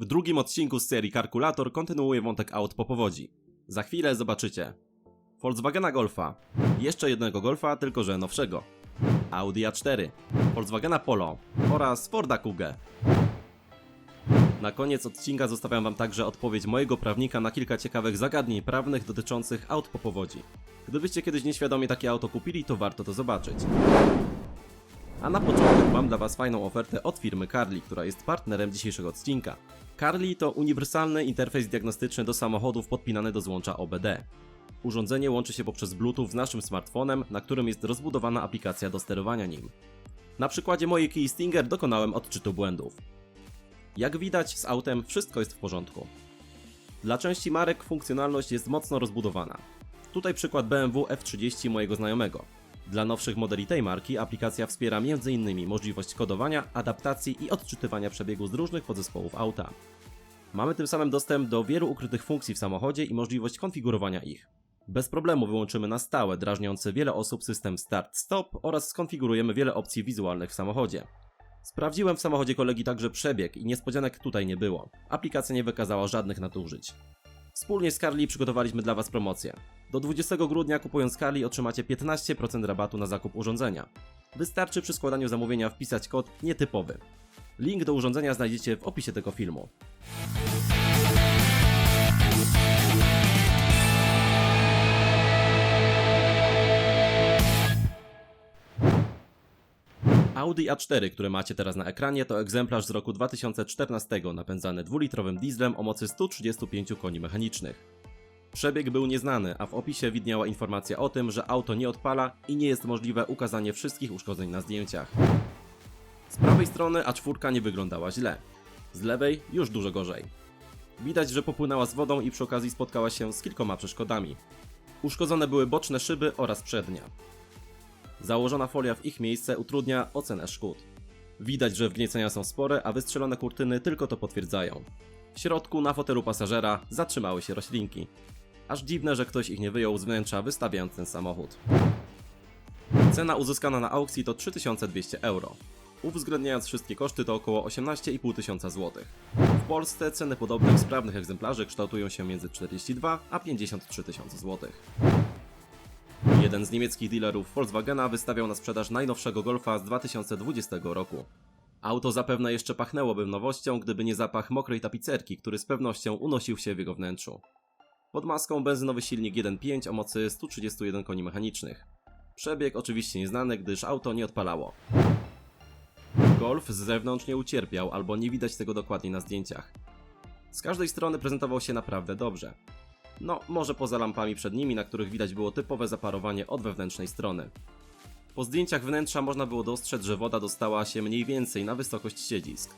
W drugim odcinku z serii Kalkulator kontynuuję wątek aut po powodzi. Za chwilę zobaczycie Volkswagena Golfa, jeszcze jednego Golfa, tylko że nowszego, Audi A4, Volkswagena Polo oraz Forda Kuga. Na koniec odcinka zostawiam Wam także odpowiedź mojego prawnika na kilka ciekawych zagadnień prawnych dotyczących aut po powodzi. Gdybyście kiedyś nieświadomie takie auto kupili, to warto to zobaczyć. A na początek mam dla Was fajną ofertę od firmy Carly, która jest partnerem dzisiejszego odcinka. Carly to uniwersalny interfejs diagnostyczny do samochodów podpinany do złącza OBD. Urządzenie łączy się poprzez Bluetooth z naszym smartfonem, na którym jest rozbudowana aplikacja do sterowania nim. Na przykładzie mojej Key Stinger dokonałem odczytu błędów. Jak widać, z autem wszystko jest w porządku. Dla części marek funkcjonalność jest mocno rozbudowana. Tutaj przykład BMW F30 mojego znajomego. Dla nowszych modeli tej marki aplikacja wspiera m.in. możliwość kodowania, adaptacji i odczytywania przebiegu z różnych podzespołów auta. Mamy tym samym dostęp do wielu ukrytych funkcji w samochodzie i możliwość konfigurowania ich. Bez problemu wyłączymy na stałe drażniący wiele osób system start-stop oraz skonfigurujemy wiele opcji wizualnych w samochodzie. Sprawdziłem w samochodzie kolegi także przebieg i niespodzianek tutaj nie było. Aplikacja nie wykazała żadnych nadużyć. Wspólnie z Carly przygotowaliśmy dla Was promocję. Do 20 grudnia kupując Carly otrzymacie 15% rabatu na zakup urządzenia. Wystarczy przy składaniu zamówienia wpisać kod nietypowy. Link do urządzenia znajdziecie w opisie tego filmu. Audi A4, które macie teraz na ekranie, to egzemplarz z roku 2014, napędzany dwulitrowym dieslem o mocy 135 koni mechanicznych. Przebieg był nieznany, a w opisie widniała informacja o tym, że auto nie odpala i nie jest możliwe ukazanie wszystkich uszkodzeń na zdjęciach. Z prawej strony A4 nie wyglądała źle, z lewej już dużo gorzej. Widać, że popłynęła z wodą i przy okazji spotkała się z kilkoma przeszkodami. Uszkodzone były boczne szyby oraz przednia. Założona folia w ich miejsce utrudnia ocenę szkód. Widać, że wgniecenia są spore, a wystrzelone kurtyny tylko to potwierdzają. W środku na fotelu pasażera zatrzymały się roślinki. Aż dziwne, że ktoś ich nie wyjął z wnętrza wystawiając ten samochód. Cena uzyskana na aukcji to 3200 euro. Uwzględniając wszystkie koszty to około 18,5 tysiąca złotych. W Polsce ceny podobnych sprawnych egzemplarzy kształtują się między 42 a 53 tysiące złotych. Jeden z niemieckich dealerów Volkswagena wystawiał na sprzedaż najnowszego Golfa z 2020 roku. Auto zapewne jeszcze pachnęłoby nowością, gdyby nie zapach mokrej tapicerki, który z pewnością unosił się w jego wnętrzu. Pod maską benzynowy silnik 1.5 o mocy 131 koni mechanicznych. Przebieg oczywiście nieznany, gdyż auto nie odpalało. Golf z zewnątrz nie ucierpiał, albo nie widać tego dokładnie na zdjęciach. Z każdej strony prezentował się naprawdę dobrze. No, może poza lampami przed nimi, na których widać było typowe zaparowanie od wewnętrznej strony. Po zdjęciach wnętrza można było dostrzec, że woda dostała się mniej więcej na wysokość siedzisk.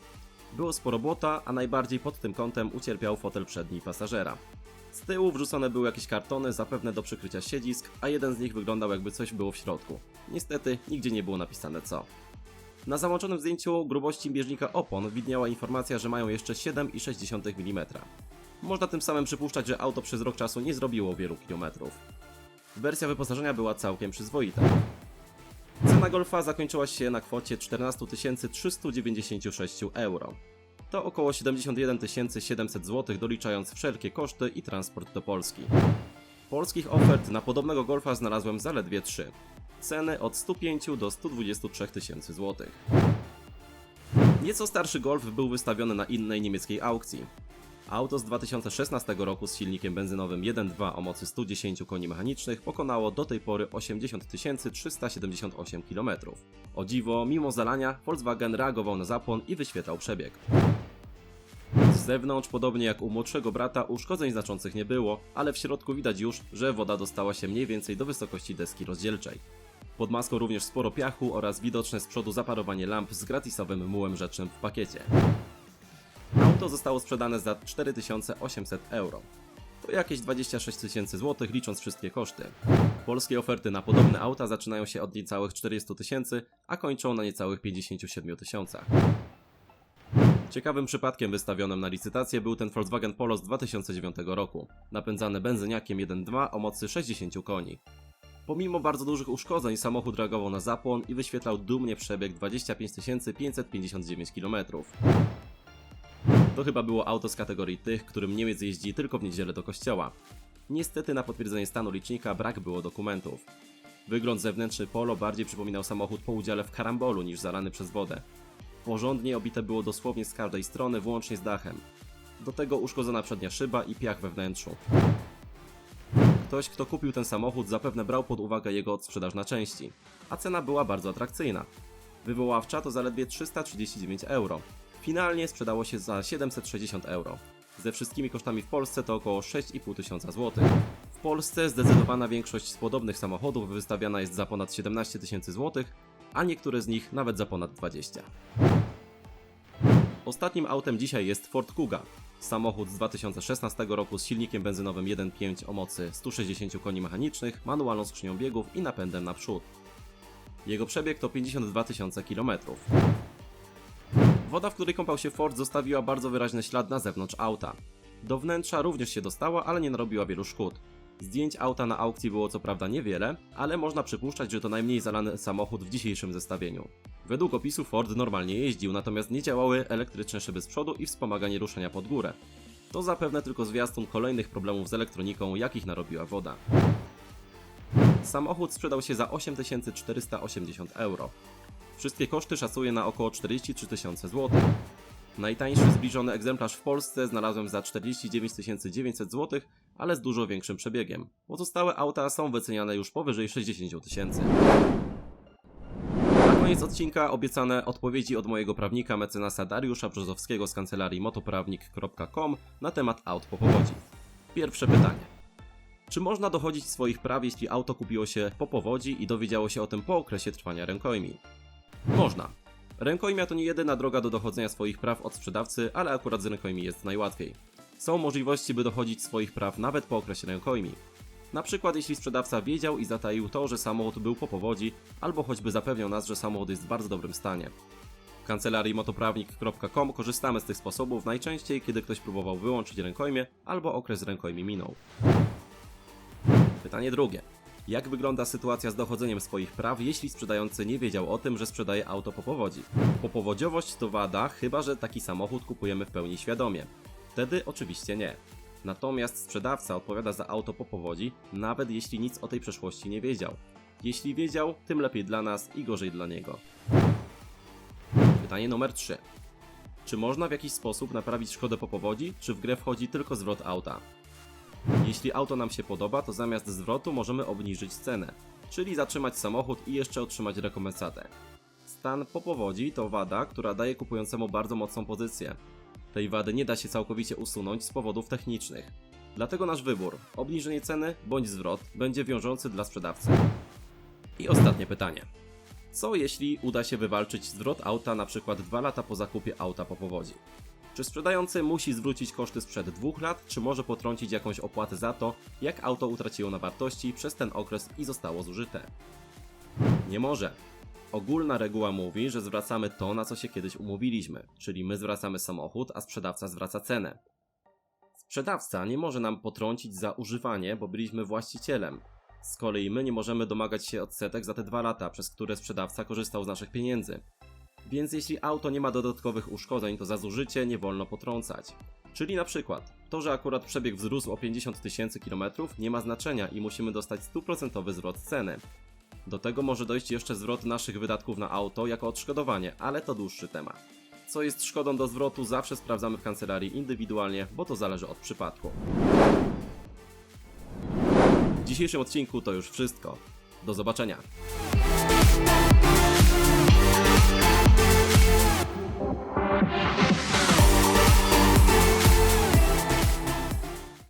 Było sporo błota, a najbardziej pod tym kątem ucierpiał fotel przedni pasażera. Z tyłu wrzucone były jakieś kartony, zapewne do przykrycia siedzisk, a jeden z nich wyglądał jakby coś było w środku. Niestety, nigdzie nie było napisane co. Na załączonym zdjęciu grubości bieżnika opon widniała informacja, że mają jeszcze 7,6 mm. Można tym samym przypuszczać, że auto przez rok czasu nie zrobiło wielu kilometrów. Wersja wyposażenia była całkiem przyzwoita. Cena Golfa zakończyła się na kwocie 14 396 euro. To około 71 700 zł doliczając wszelkie koszty i transport do Polski. Polskich ofert na podobnego Golfa znalazłem zaledwie 3. Ceny od 105 do 123 tysięcy złotych. Nieco starszy Golf był wystawiony na innej niemieckiej aukcji. Auto z 2016 roku z silnikiem benzynowym 1.2 o mocy 110 koni mechanicznych pokonało do tej pory 80 378 km. O dziwo, mimo zalania, Volkswagen reagował na zapłon i wyświetlał przebieg. Z zewnątrz, podobnie jak u młodszego brata, uszkodzeń znaczących nie było, ale w środku widać już, że woda dostała się mniej więcej do wysokości deski rozdzielczej. Pod maską również sporo piachu oraz widoczne z przodu zaparowanie lamp z gratisowym mułem rzecznym w pakiecie. Auto zostało sprzedane za 4800 euro. To jakieś 26 tysięcy złotych licząc wszystkie koszty. Polskie oferty na podobne auta zaczynają się od niecałych 40 tysięcy, a kończą na niecałych 57 tysiącach. Ciekawym przypadkiem wystawionym na licytację był ten Volkswagen Polo z 2009 roku, napędzany benzyniakiem 1.2 o mocy 60 koni. Pomimo bardzo dużych uszkodzeń samochód reagował na zapłon i wyświetlał dumnie przebieg 25 559 km. To chyba było auto z kategorii tych, którym Niemiec jeździ tylko w niedzielę do kościoła. Niestety na potwierdzenie stanu licznika brak było dokumentów. Wygląd zewnętrzny Polo bardziej przypominał samochód po udziale w karambolu niż zalany przez wodę. Porządnie obite było dosłownie z każdej strony, włącznie z dachem. Do tego uszkodzona przednia szyba i piach we wnętrzu. Ktoś, kto kupił ten samochód, zapewne brał pod uwagę jego odsprzedaż na części, a cena była bardzo atrakcyjna. Wywoławcza to zaledwie 339 euro. Finalnie sprzedało się za 760 euro. Ze wszystkimi kosztami w Polsce to około 6,5 tysiąca złotych. W Polsce zdecydowana większość z podobnych samochodów wystawiana jest za ponad 17 tysięcy złotych, a niektóre z nich nawet za ponad 20. Ostatnim autem dzisiaj jest Ford Kuga. Samochód z 2016 roku z silnikiem benzynowym 1.5 o mocy 160 koni mechanicznych, manualną skrzynią biegów i napędem naprzód. Jego przebieg to 52 tysiące kilometrów. Woda, w której kąpał się Ford, zostawiła bardzo wyraźny ślad na zewnątrz auta. Do wnętrza również się dostała, ale nie narobiła wielu szkód. Zdjęć auta na aukcji było co prawda niewiele, ale można przypuszczać, że to najmniej zalany samochód w dzisiejszym zestawieniu. Według opisu Ford normalnie jeździł, natomiast nie działały elektryczne szyby z przodu i wspomaganie ruszenia pod górę. To zapewne tylko zwiastun kolejnych problemów z elektroniką, jakich narobiła woda. Samochód sprzedał się za 8480 euro. Wszystkie koszty szacuję na około 43 tysiące złotych. Najtańszy zbliżony egzemplarz w Polsce znalazłem za 49 900 zł, ale z dużo większym przebiegiem. Pozostałe auta są wyceniane już powyżej 60 tysięcy. Na koniec odcinka obiecane odpowiedzi od mojego prawnika mecenasa Dariusza Brzozowskiego z kancelarii motoprawnik.com na temat aut po powodzi. Pierwsze pytanie. Czy można dochodzić swoich praw, jeśli auto kupiło się po powodzi i dowiedziało się o tym po okresie trwania rękojmi? Można. Rękojmia to nie jedyna droga do dochodzenia swoich praw od sprzedawcy, ale akurat z rękojmi jest najłatwiej. Są możliwości, by dochodzić swoich praw nawet po okresie rękojmi. Na przykład jeśli sprzedawca wiedział i zataił to, że samochód był po powodzi, albo choćby zapewniał nas, że samochód jest w bardzo dobrym stanie. W kancelarii motoprawnik.com korzystamy z tych sposobów najczęściej, kiedy ktoś próbował wyłączyć rękojmie, albo okres rękojmi minął. Pytanie drugie. Jak wygląda sytuacja z dochodzeniem swoich praw, jeśli sprzedający nie wiedział o tym, że sprzedaje auto po powodzi? Popowodziowość to wada, chyba że taki samochód kupujemy w pełni świadomie. Wtedy oczywiście nie. Natomiast sprzedawca odpowiada za auto po powodzi, nawet jeśli nic o tej przeszłości nie wiedział. Jeśli wiedział, tym lepiej dla nas i gorzej dla niego. Pytanie numer 3. Czy można w jakiś sposób naprawić szkodę po powodzi, czy w grę wchodzi tylko zwrot auta? Jeśli auto nam się podoba, to zamiast zwrotu możemy obniżyć cenę, czyli zatrzymać samochód i jeszcze otrzymać rekompensatę. Stan po powodzi to wada, która daje kupującemu bardzo mocną pozycję. Tej wady nie da się całkowicie usunąć z powodów technicznych. Dlatego nasz wybór, obniżenie ceny bądź zwrot, będzie wiążący dla sprzedawcy. I ostatnie pytanie. Co jeśli uda się wywalczyć zwrot auta na przykład 2 lata po zakupie auta po powodzi? Czy sprzedający musi zwrócić koszty sprzed dwóch lat, czy może potrącić jakąś opłatę za to, jak auto utraciło na wartości przez ten okres i zostało zużyte? Nie może. Ogólna reguła mówi, że zwracamy to, na co się kiedyś umówiliśmy, czyli my zwracamy samochód, a sprzedawca zwraca cenę. Sprzedawca nie może nam potrącić za używanie, bo byliśmy właścicielem. Z kolei my nie możemy domagać się odsetek za te dwa lata, przez które sprzedawca korzystał z naszych pieniędzy. Więc jeśli auto nie ma dodatkowych uszkodzeń, to za zużycie nie wolno potrącać. Czyli na przykład, to, że akurat przebieg wzrósł o 50 tysięcy kilometrów nie ma znaczenia i musimy dostać stuprocentowy zwrot ceny. Do tego może dojść jeszcze zwrot naszych wydatków na auto jako odszkodowanie, ale to dłuższy temat. Co jest szkodą do zwrotu zawsze sprawdzamy w kancelarii indywidualnie, bo to zależy od przypadku. W dzisiejszym odcinku to już wszystko. Do zobaczenia.